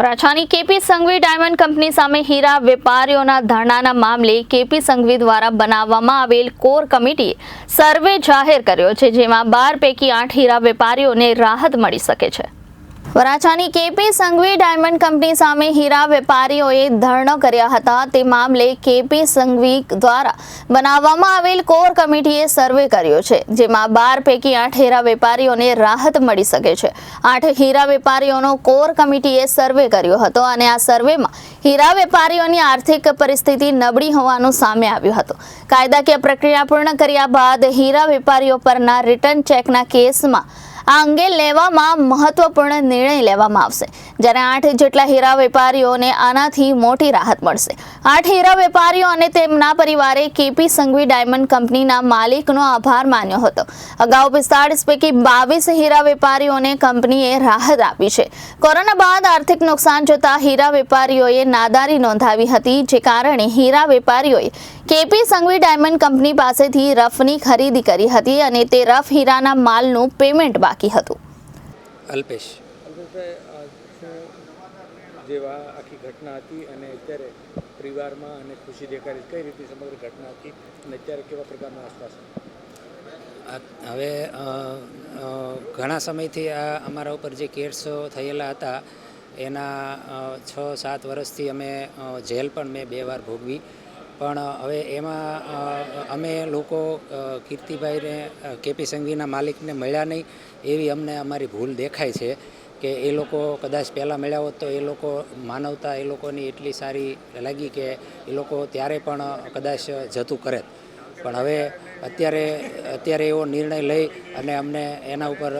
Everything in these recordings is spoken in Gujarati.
વરાછાની કેપી સંઘવી ડાયમંડ કંપની સામે હીરા વેપારીઓના ધરણાના મામલે કેપી સંઘવી દ્વારા બનાવવામાં આવેલ કોર કમિટીએ સર્વે જાહેર કર્યો છે, જેમાં બાર પૈકી આઠ હીરા વેપારીઓને રાહત મળી શકે છે. વરાછાની કેપી સંઘવી ડાયમંડ કંપની સામે હીરા વેપારીઓએ ધરણો કર્યા હતા. તે મામલે કેપી સંઘવી દ્વારા બનાવવામાં આવેલ કોર કમિટીએ સર્વે કર્યો છે, જેમાં બાર પૈકી આઠ હીરા વેપારીઓને રાહત મળી શકે છે. આઠ હીરા વેપારીઓનો કોર કમિટીએ સર્વે કર્યો હતો અને આ સર્વેમાં હીરા વેપારીઓની આર્થિક પરિસ્થિતિ નબળી હોવાનું સામે આવ્યું હતું. કાયદાકીય પ્રક્રિયા પૂર્ણ કર્યા બાદ હીરા વેપારીઓ પરના રિટર્ન ચેકના કેસમાં આ અંગે લેવામાં મહત્વપૂર્ણ નિર્ણય લેવામાં આવશે. જ્યારે આઠ જેટલા હીરા વેપારીઓને આનાથી મોટી રાહત મળશે. આઠ હીરા વેપારીઓ અને તેમના પરિવારે કેપી સંઘવી ડાયમંડ કંપનીના માલિકનો આભાર માન્યો હતો. અગાઉ પિસ્તાળીસ પૈકી બાવીસ હીરા વેપારીઓને કંપનીએ રાહત આપી છે. કોરોના બાદ આર્થિક નુકસાન જોતા હીરા વેપારીઓએ નાદારી નોંધાવી હતી, જે કારણે હીરા વેપારીઓએ કેપી સંઘવી ડાયમંડ કંપની પાસેથી રફની ખરીદી કરી હતી અને તે રફ હીરાના માલનું પેમેન્ટ બાકી હતું. અલ્પેશ. જેવા આખી ઘટના હતી અને અત્યારે પરિવારમાં અને ખુશી દેખાડી. કઈ રીતે સમગ્ર ઘટના હતી અને અત્યારે કેવા પ્રકારના આશ્વાસન હવે ઘણા સમયથી આ અમારા ઉપર જે કેસો થયેલા હતા એના છ સાત વર્ષથી અમે જેલ પણ મેં બે વાર ભોગવી. પણ હવે એમાં અમે લોકો કીર્તિભાઈને કેપી સંઘવીના માલિકને મળ્યા નહીં એવી અમને અમારી ભૂલ દેખાય છે કે એ લોકો કદાચ પહેલાં મળ્યા હોત તો એ લોકો માનવતા એ લોકોની એટલી સારી લાગી કે એ લોકો ત્યારે પણ કદાચ જતું કરે. પણ હવે અત્યારે અત્યારે એવો નિર્ણય લઈ અને અમને એના ઉપર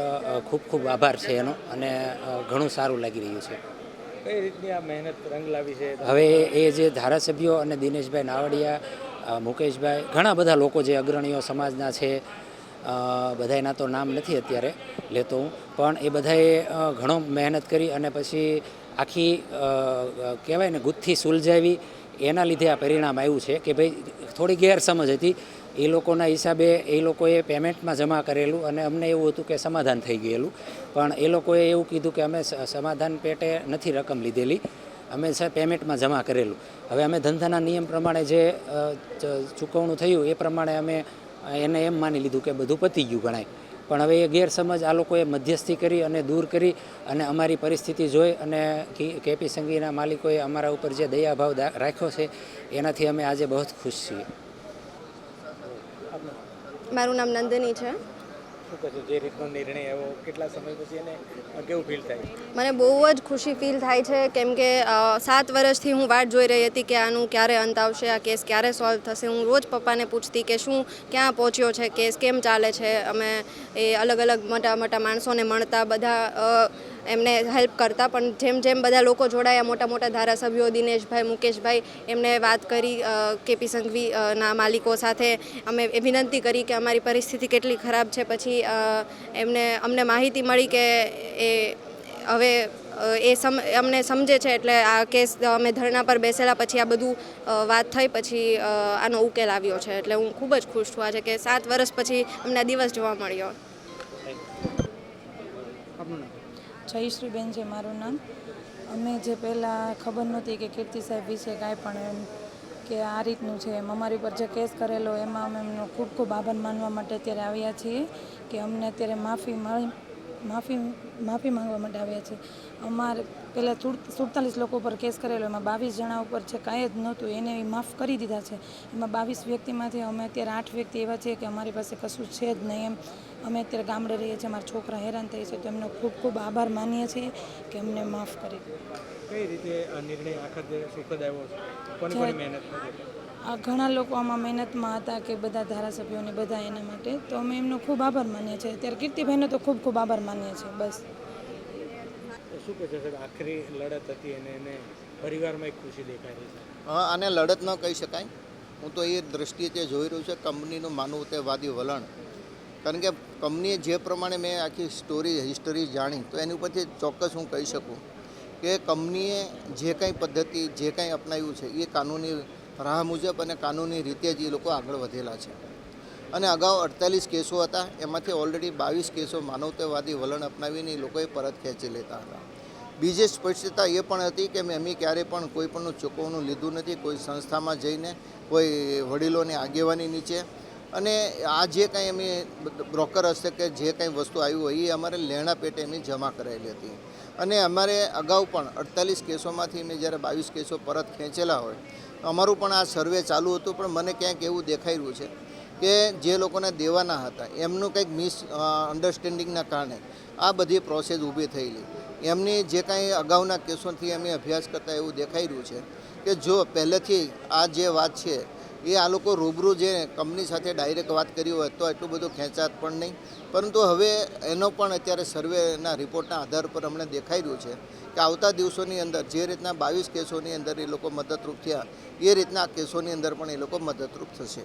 ખૂબ ખૂબ આભાર છે એનો અને ઘણું સારું લાગી રહ્યું છે. કઈ રીતની આ મહેનત રંગ લાવી છે? હવે એ જે ધારાસભ્યો અને દિનેશભાઈ નાવડિયા મુકેશભાઈ, ઘણા બધા લોકો જે અગ્રણીઓ સમાજના છે બધાયના તો નામ નથી અત્યારે લેતો હું, પણ એ બધાએ ઘણો મહેનત કરી અને પછી આખી કહેવાય ને ગુથ્થી સુલઝાવી, એના લીધે આ પરિણામ આવ્યું છે કે ભાઈ થોડી ગેરસમજ હતી. એ લોકોના હિસાબે એ લોકોએ પેમેન્ટમાં જમા કરેલું અને અમને એવું હતું કે સમાધાન થઈ ગયેલું. પણ એ લોકોએ એવું કીધું કે અમે સમાધાન પેટે નથી રકમ લીધેલી. અમે પેમેન્ટમાં જમા કરેલું. હવે અમે ધંધાના નિયમ પ્રમાણે જે ચૂકવણું થયું એ પ્રમાણે અમે એને એમ માની લીધું કે બધું પતી ગયું ગણાય. પણ હવે એ ગેરસમજ આ લોકોએ મધ્યસ્થી કરી અને દૂર કરી અને અમારી પરિસ્થિતિ જોઈ અને કેપી સંઘવીના માલિકોએ અમારા ઉપર જે દયાભાવ રાખ્યો છે, એનાથી અમે આજે બહુ જ ખુશ છીએ. મારું નામ નંદની છે. જે રીતનો નિર્ણય આવ્યો કેટલા સમય પછી એને કેવું ફીલ થાય? મને બહુ જ ખુશી ફીલ થાય છે કેમ કે સાત વર્ષથી હું વાટ જોઈ રહી હતી કે આનું ક્યારે અંત આવશે આ કેસ ક્યારે સોલ્વ થશે. હું રોજ પપ્પાને પૂછતી કે શું ક્યાં પહોંચ્યો છે કેસ કેમ ચાલે છે? અમે એ અલગ અલગ મોટા મોટા માણસોને મળતા બધા એમને હેલ્પ કરતા. પણ જેમ જેમ બધા લોકો જોડાયા, મોટા મોટા ધારાસભ્યો દિનેશભાઈ, મુકેશભાઈ, એમને વાત કરી કેપી સંઘવી ના માલિકો સાથે અમે વિનંતી કરી કે અમારી પરિસ્થિતિ કેટલી ખરાબ છે. પછી એમને, અમને માહિતી મળી કે એ, હવે એ સમ, અમને સમજે છે એટલે આ કેસ અમે ધરણા પર બેસેલા. પછી આ બધું વાત થઈ. પછી આનો ઉકેલ આવ્યો છે. એટલે હું ખૂબ જ ખુશ છું આજે કે સાત વર્ષ પછી અમને દિવસ જોવા મળ્યો. જયશ્રીબેન છે મારું નામ. અમે જે પહેલાં ખબર નહોતી કે કીર્તિ સાહેબ વિશે કાંઈ પણ એમ કે આ રીતનું છે એમ. અમારી પર જે કેસ કરેલો એમાં અમે એમનો ખૂબ ખૂબ આભાર માનવા માટે અત્યારે આવ્યા છીએ કે અમને અત્યારે માફી માફી માફી માંગવા માટે આવ્યા છીએ અમારે પહેલાં સુડતાલીસ લોકો ઉપર કેસ કરેલો એમાં બાવીસ જણા ઉપર છે કાંઈ જ નહોતું એને માફ કરી દીધા છે. એમાં બાવીસ વ્યક્તિમાંથી અમે અત્યારે આઠ વ્યક્તિ એવા છે કે અમારી પાસે કશું છે જ નહીં એમ. અમે અત્યારે ગામડે રહીએ છીએ અમારા છોકરા હેરાન થઈ છે તો એમનો ખૂબ ખૂબ આભાર માનીએ છીએ કે અમને માફ કરી. કઈ રીતે આ નિર્ણય આખા સુખદ આવ્યો છે? કોની કોની મહેનત ઘણા લોકો આમાં મહેનતમાં હતા કે બધા ધારાસભ્યોને બધા એના માટે તો અમે એમનો ખૂબ આભાર માનીએ છીએ. અત્યારે કીર્તિભાઈનો તો ખૂબ ખૂબ આભાર માનીએ છીએ બસ. શું છે સાહેબ, આખરી લડત હતી અને એને પરિવારમાં એક ખુશી દેખાઈ રહી છે? હા આને લડત ન કહી શકાય. હું તો એ દ્રષ્ટિએ તે જોઈ રહ્યું છે, કંપનીનું માનવું તે વાદી વલણ. કારણ કે કંપનીએ જે પ્રમાણે મેં આખી સ્ટોરી, હિસ્ટરી જાણી, તો એની ઉપરથી ચોક્કસ હું કહી શકું કે કંપનીએ જે કંઈ પદ્ધતિ, જે કંઈ અપનાવ્યું છે, એ કાનૂની રાહ મુજબ અને કાનૂની રીતે જ એ લોકો આગળ વધેલા છે. અને અગાઉ અડતાલીસ કેસો હતા. એમાંથી ઓલરેડી બાવીસ કેસો માનવતાવાદી વલણ અપનાવીને લોકોએ પરત ખેંચી લેતા હતા. બીજી સ્પષ્ટતા એ પણ હતી કે મેં અમે ક્યારેય પણ કોઈ પણનું ચૂકવણું લીધું નથી. કોઈ સંસ્થામાં જઈને, કોઈ વડીલોની આગેવાની નીચે. અને આ જે કાંઈ અમે બ્રોકર હશે કે જે કાંઈ વસ્તુ આવી હોય, એ અમારે લેણા પેટે એની જમા કરાયેલી હતી. અને અમારે અગાઉ પણ અડતાલીસ કેસોમાંથી મેં જ્યારે બાવીસ કેસો પરત ખેંચેલા હોય, અમારું પણ આ સર્વે ચાલુ હતું, પણ મને ક્યાંક એવું દેખાઈ રહ્યું છે કે જે લોકોને દેવાના હતા, એમનું કંઈક મિસ અન્ડરસ્ટેન્ડિંગના કારણે આ બધી પ્રોસેસ ઊભી થયેલી. એમની જે કાંઈ અગાઉના કેસોથી અમે અભ્યાસ કરતા એવું દેખાઈ રહ્યું છે કે જો પહેલેથી આ જે વાત છે, એ આ લોકો રૂબરૂ જે કંપની સાથે ડાયરેક્ટ વાત કરી હોય તો એટલું બધું ખેંચાત પણ નહીં. પરંતુ હવે એનો પણ અત્યારે સર્વેના રિપોર્ટના આધાર પર અમને દેખાઈ રહ્યું છે કે આવતા દિવસોની અંદર જે રીતના બાવીસ કેસોની અંદર એ લોકો મદદરૂપ થયા, એ રીતના કેસોની અંદર પણ એ લોકો મદદરૂપ થશે.